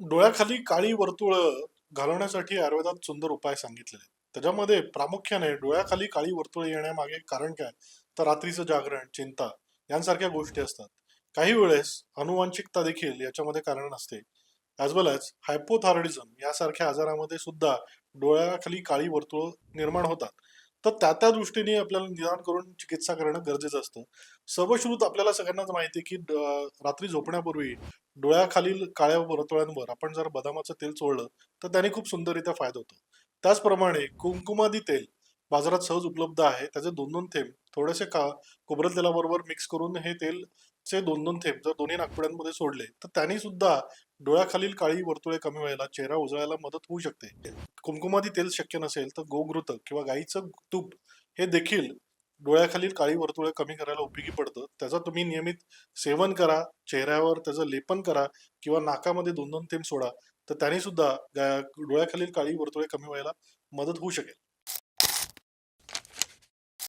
डोळ्याखाली काळी वर्तुळ घालवण्यासाठी आयुर्वेदात सुंदर उपाय सांगितलेले त्याच्यामध्ये प्रामुख्याने डोळ्याखाली काळी वर्तुळ येण्यामागे कारण काय? तर रात्रीचं जागरण चिंता यांसारख्या गोष्टी असतात. काही वेळेस अनुवांशिकता देखील याच्यामध्ये कारण असते. ॲज वेल ॲज हायपोथायरॉइडिझम यासारख्या आजारामध्ये सुद्धा डोळ्याखाली काळी वर्तुळ निर्माण होतात. तर त्या त्या दृष्टीने आपल्याला निदान करून चिकित्सा करणं गरजेचं असतं. सर्वश्रुत आपल्याला सगळ्यांनाच माहिती आहे की रात्री झोपण्यापूर्वी डोळ्याखालील काळ्या वर्तुळांवर आपण जर बदामाचं तेल चोळलं तर त्याने खूप सुंदररित्या फायदा होतो. त्याचप्रमाणे कुंकुमादी तेल बाजारात सहज उपलब्ध आहे. त्याचे दोन दोन थेंब थोडेसे का खोबरेल तेलाबरोबर मिक्स करून हे तेलचे दोन दोन थेंब जर दोन्ही नागपुड्यांमध्ये सोडले तर त्यांनी सुद्धा डोळ्याखालील काळी वर्तुळे कमी व्हायला चेहरा उजळायला मदत होऊ शकते. कुंकुमादी तेल शक्य नसेल तर गोघृत किंवा गाईचं तूप हे देखील डोळ्याखालील काळी वर्तुळे कमी करायला उपयोगी पडतं. त्याचा तुम्ही नियमित सेवन करा चेहऱ्यावर त्याचं लेपन करा किंवा नाकामध्ये दोन दोन थेंब सोडा तर त्याने सुद्धा डोळ्याखालील काळी वर्तुळे कमी व्हायला मदत होऊ शकेल.